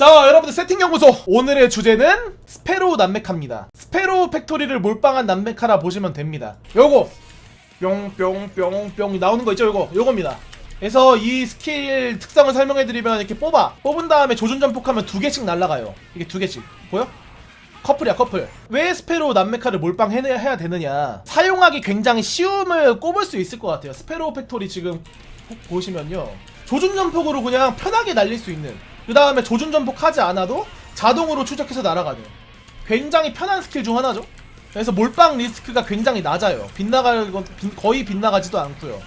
자 여러분들 세팅연구소. 오늘의 주제는 스페로우 남메카입니다. 스페로우 팩토리를 몰빵한 남메카라 보시면 됩니다. 요거. 뿅뿅뿅뿅. 나오는 거 있죠 요거? 요겁니다. 그래서 이 스킬 특성을 설명해드리면 이렇게 뽑아. 뽑은 다음에 조준 전폭하면 두 개씩 날아가요. 이게 두 개씩. 보여? 커플이야 커플. 왜 스페로우 남메카를 몰빵해야 되느냐. 사용하기 굉장히 쉬움을 꼽을 수 있을 것 같아요. 스페로우 팩토리 지금 보시면요. 조준 전폭으로 그냥 편하게 날릴 수 있는 그 다음에 조준전폭 하지 않아도 자동으로 추적해서 날아가는 굉장히 편한 스킬 중 하나죠? 그래서 몰빵 리스크가 굉장히 낮아요. 빗나갈 건 빗- 거의 빗나가지도 않고요.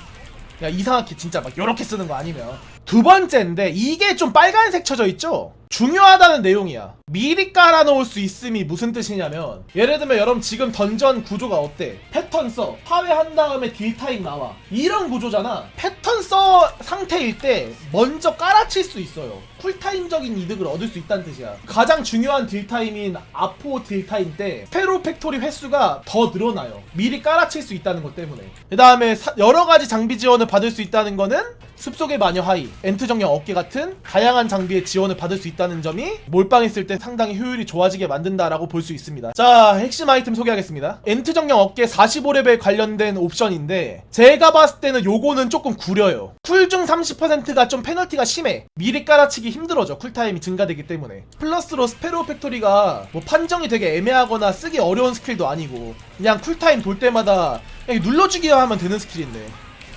야 이상하게 진짜 막 요렇게 쓰는 거 아니면. 두 번째인데 이게 좀 빨간색 쳐져 있죠? 중요하다는 내용이야. 미리 깔아놓을 수 있음이 무슨 뜻이냐면 예를 들면 여러분 지금 던전 구조가 어때? 패턴 써. 파괴한 다음에 딜 타임 나와. 이런 구조잖아. 패턴 써 상태일 때 먼저 깔아칠 수 있어요. 쿨타임적인 이득을 얻을 수 있다는 뜻이야. 가장 중요한 딜 타임인 아포 딜 타임 때 페로 팩토리 횟수가 더 늘어나요. 미리 깔아칠 수 있다는 것 때문에. 그 다음에 여러 가지 장비 지원을 받을 수 있다는 거는 습속의 마녀 하이, 엔트 정령 어깨 같은 다양한 장비의 지원을 받을 수 있다 는 점이 몰빵했을 때 상당히 효율이 좋아지게 만든다라고 볼 수 있습니다. 자, 핵심 아이템 소개하겠습니다. 엔트 정령 어깨 45레벨 관련된 옵션인데 제가 봤을 때는 요거는 조금 구려요. 쿨 중 30%가 좀 페널티가 심해. 미리 깔아치기 힘들어져. 쿨타임이 증가되기 때문에. 플러스로 스페로 팩토리가 뭐 판정이 되게 애매하거나 쓰기 어려운 스킬도 아니고 그냥 쿨타임 돌 때마다 눌러주기만 하면 되는 스킬인데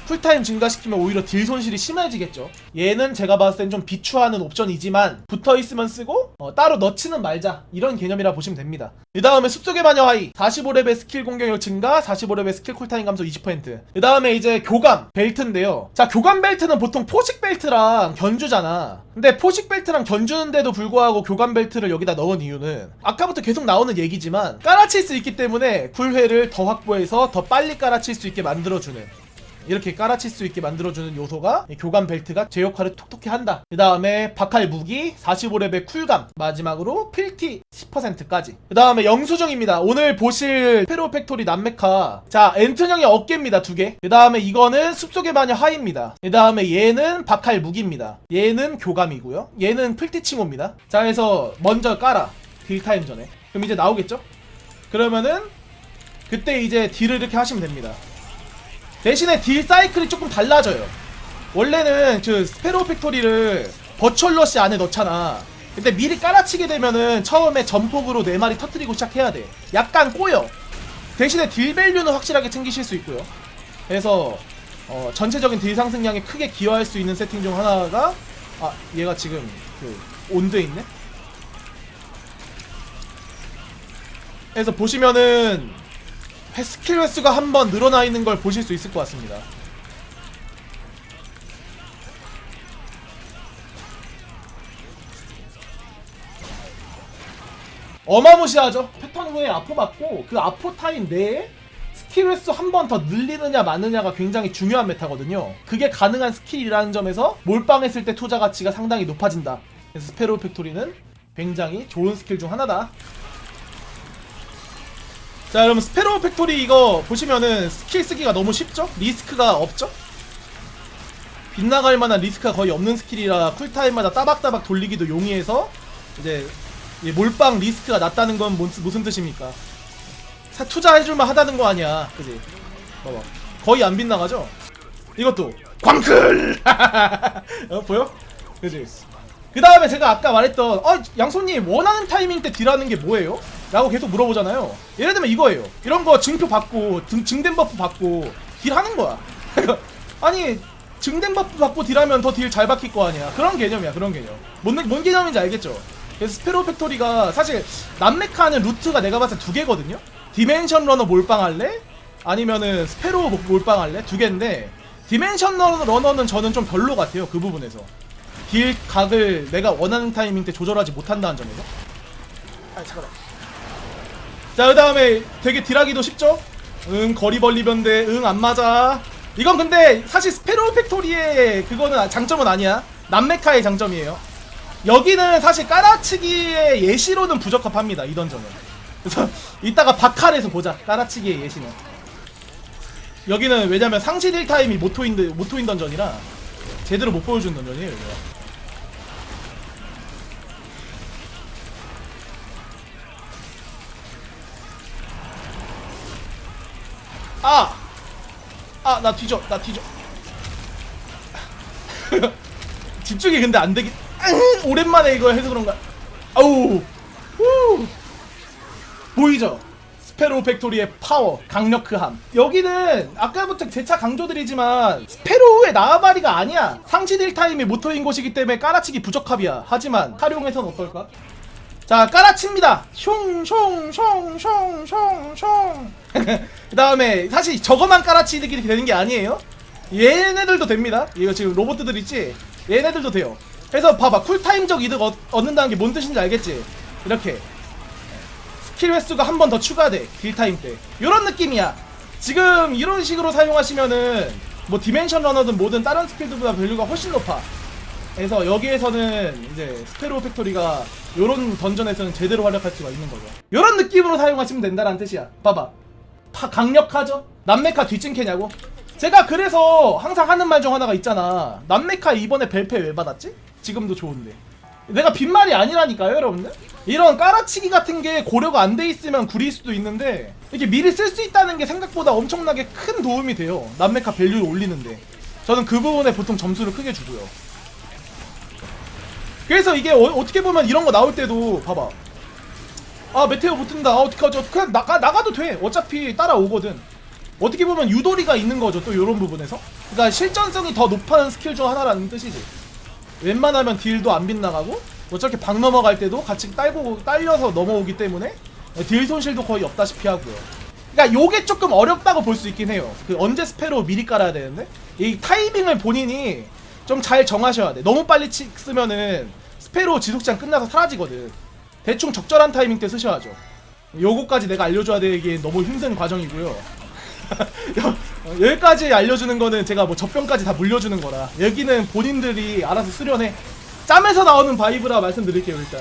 쿨타임 증가시키면 오히려 딜 손실이 심해지겠죠. 얘는 제가 봤을 땐 좀 비추하는 옵션이지만 붙어 있으면 쓰고 어, 따로 넣지는 말자 이런 개념이라 보시면 됩니다. 그 다음에 숲속의 마녀 하이 45레벨 스킬 공격력 증가 45레벨 스킬 쿨타임 감소 20%그 다음에 이제 교감 벨트인데요. 자 교감 벨트는 보통 포식 벨트랑 견주잖아. 근데 포식 벨트랑 견주는데도 불구하고 교감 벨트를 여기다 넣은 이유는 아까부터 계속 나오는 얘기지만 깔아칠 수 있기 때문에 쿨회를 더 확보해서 더 빨리 깔아칠 수 있게 만들어주는 이렇게 깔아칠 수 있게 만들어주는 요소가 이 교감 벨트가 제 역할을 톡톡히 한다. 그 다음에 박할 무기 45레벨 쿨감 마지막으로 필티 10%까지. 그 다음에 영수증입니다. 오늘 보실 페로 팩토리 남메카 자 엔트형의 어깨입니다 두 개. 그 다음에 이거는 숲속의 마녀 하이입니다. 그 다음에 얘는 박할 무기입니다. 얘는 교감이고요. 얘는 필티 칭호입니다. 자 그래서 먼저 깔아 딜타임 전에. 그럼 이제 나오겠죠? 그러면은 그때 이제 딜을 이렇게 하시면 됩니다. 대신에 딜 사이클이 조금 달라져요. 원래는 그 스페로 팩토리를 버추얼러시 안에 넣잖아. 근데 미리 깔아치게 되면은 처음에 전폭으로 네 마리 터트리고 시작해야 돼. 약간 꼬여. 대신에 딜 밸류는 확실하게 챙기실 수 있고요. 그래서 어, 전체적인 딜 상승량에 크게 기여할 수 있는 세팅 중 하나가 아 얘가 지금 그 온드에 있네. 그래서 보시면은 회- 스킬 횟수가 한 번 늘어나 있는 걸 보실 수 있을 것 같습니다. 어마무시하죠? 패턴 후에 아포 맞고 그 아포 타임 내에 스킬 횟수 한 번 더 늘리느냐 마느냐가 굉장히 중요한 메타거든요. 그게 가능한 스킬이라는 점에서 몰빵했을 때 투자 가치가 상당히 높아진다. 그래서 스페로 팩토리는 굉장히 좋은 스킬 중 하나다. 자 여러분 스페로 팩토리 이거 보시면은 스킬 쓰기가 너무 쉽죠? 리스크가 없죠? 빗나갈 만한 리스크가 거의 없는 스킬이라 쿨타임마다 따박따박 돌리기도 용이해서 이제 이 몰빵 리스크가 낮다는 건 뭔- 무슨 뜻입니까? 사, 투자해줄만 하다는 거 아니야 그지? 봐봐 거의 안 빗나가죠? 이것도 광클! 어, 보여? 그지? 그 다음에 제가 아까 말했던 어 양손님 원하는 타이밍 때 딜하는 게 뭐예요? 라고 계속 물어보잖아요. 예를 들면 이거예요. 이런 거 증표 받고 등, 증된 버프 받고 딜하는 거야. 아니 증된 버프 받고 딜하면 더 딜 잘 박힐 거 아니야. 그런 개념이야 그런 개념. 뭔, 뭔 개념인지 알겠죠? 그래서 스페로 팩토리가 사실 남메카는 루트가 내가 봤을 때 두 개거든요? 디멘션 러너 몰빵할래? 아니면은 스페로 몰- 몰빵할래? 두 개인데 디멘션 러너- 러너는 저는 좀 별로 같아요 그 부분에서. 딜 각을 내가 원하는 타이밍 때 조절하지 못한다는 점에서. 아 잠깐만 자 그 다음에 되게 딜하기도 쉽죠? 응 거리 벌리 변대. 응안 맞아. 이건 근데 사실 스페로 팩토리의 그거는 장점은 아니야. 남메카의 장점이에요. 여기는 사실 깔아치기의 예시로는 부적합합니다 이 던전은. 그래서 이따가 바칼에서 보자 깔아치기의 예시는. 여기는 왜냐면 상시 딜 타임이 모토인 모토인 던전이라 제대로 못 보여준 던전이에요 여기가 아! 아, 나 뒤져, 나 뒤져. 집중이 근데 안 되긴. 으, 오랜만에 이거 해서 그런가. 아우! 후! 보이죠? 스페로 팩토리의 파워, 강력함. 여기는 아까부터 재차 강조드리지만 스페로우의 나아바리가 아니야. 상시 딜 타임이 모토인 곳이기 때문에 깔아치기 부적합이야. 하지만 활용해선 어떨까? 자 깔아칩니다 숑숑숑숑숑숑 그 다음에 사실 저거만 깔아치기 되는 게 아니에요. 얘네들도 됩니다. 이거 지금 로봇들 있지? 얘네들도 돼요. 그래서 봐봐 쿨타임적 이득 얻, 얻는다는 게 뭔 뜻인지 알겠지? 이렇게. 스킬 횟수가 한 번 더 추가돼 딜타임 때. 요런 느낌이야. 지금 이런 식으로 사용하시면은 뭐 디멘션 러너든 뭐든 다른 스킬들보다 밸류가 훨씬 높아. 그래서 여기에서는 이제 스페로 팩토리가 요런 던전에서는 제대로 활약할 수가 있는 거죠. 요런 느낌으로 사용하시면 된다는 뜻이야. 봐봐. 파 강력하죠? 남메카 뒷진캐냐고? 제가 그래서 항상 하는 말 중 하나가 있잖아. 남메카 이번에 벨페 왜 받았지? 지금도 좋은데. 내가 빈말이 아니라니까요, 여러분들. 이런 깔아치기 같은 게 고려가 안 돼 있으면 구릴 수도 있는데 이게 미리 쓸 수 있다는 게 생각보다 엄청나게 큰 도움이 돼요. 남메카 밸류를 올리는데. 저는 그 부분에 보통 점수를 크게 주고요. 그래서 이게 어, 떻게 보면 이런 거 나올 때도 봐봐 아 메테오 붙는다. 아 어떡하지 어떡- 그냥 나가, 나가도 돼. 어차피 따라오거든. 어떻게 보면 유도리가 있는 거죠 또 이런 부분에서? 그러니까 실전성이 더 높은 스킬 중 하나라는 뜻이지. 웬만하면 딜도 안 빗나가고 어차피 방 넘어갈 때도 같이 딸고 딸려서 넘어오기 때문에 딜 손실도 거의 없다시피 하고요. 그러니까 요게 조금 어렵다고 볼 수 있긴 해요. 그 언제 스페로 미리 깔아야 되는데? 이 타이밍을 본인이 좀 잘 정하셔야 돼. 너무 빨리 치, 쓰면은 스페로 지속시간 끝나서 사라지거든. 대충 적절한 타이밍 때 쓰셔야죠. 요거까지 내가 알려줘야 되기엔 너무 힘든 과정이고요. 여- 여기까지 알려주는 거는 제가 뭐 젖병까지 다 물려주는 거라. 여기는 본인들이 알아서 수련해. 짬에서 나오는 바이브라 말씀드릴게요 일단.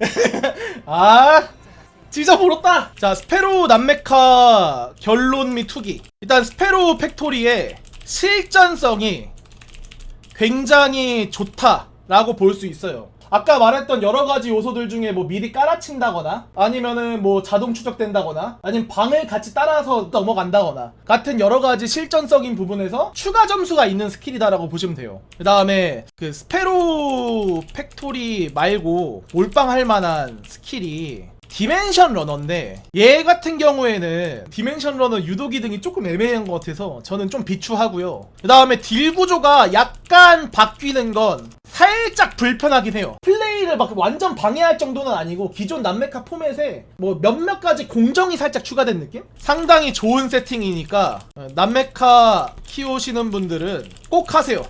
아 찢어버렸다! 자, 스페로 남메카 결론 및 투기. 일단 스페로 팩토리의 실전성이 굉장히 좋다 라고 볼 수 있어요. 아까 말했던 여러 가지 요소들 중에 뭐 미리 깔아친다거나 아니면은 뭐 자동 추적된다거나 아니면 방을 같이 따라서 넘어간다거나 같은 여러 가지 실전적인 부분에서 추가 점수가 있는 스킬이다라고 보시면 돼요. 그 다음에 그 스페로 팩토리 말고 몰빵 할 만한 스킬이 디멘션 러너인데 얘 같은 경우에는 디멘션 러너 유도 기능이 조금 애매한 것 같아서 저는 좀 비추하고요. 그 다음에 딜 구조가 약간 바뀌는 건 살짝 불편하긴 해요. 플레이를 막 완전 방해할 정도는 아니고 기존 남메카 포맷에 뭐 몇몇 가지 공정이 살짝 추가된 느낌? 상당히 좋은 세팅이니까 어, 남메카 키우시는 분들은 꼭 하세요.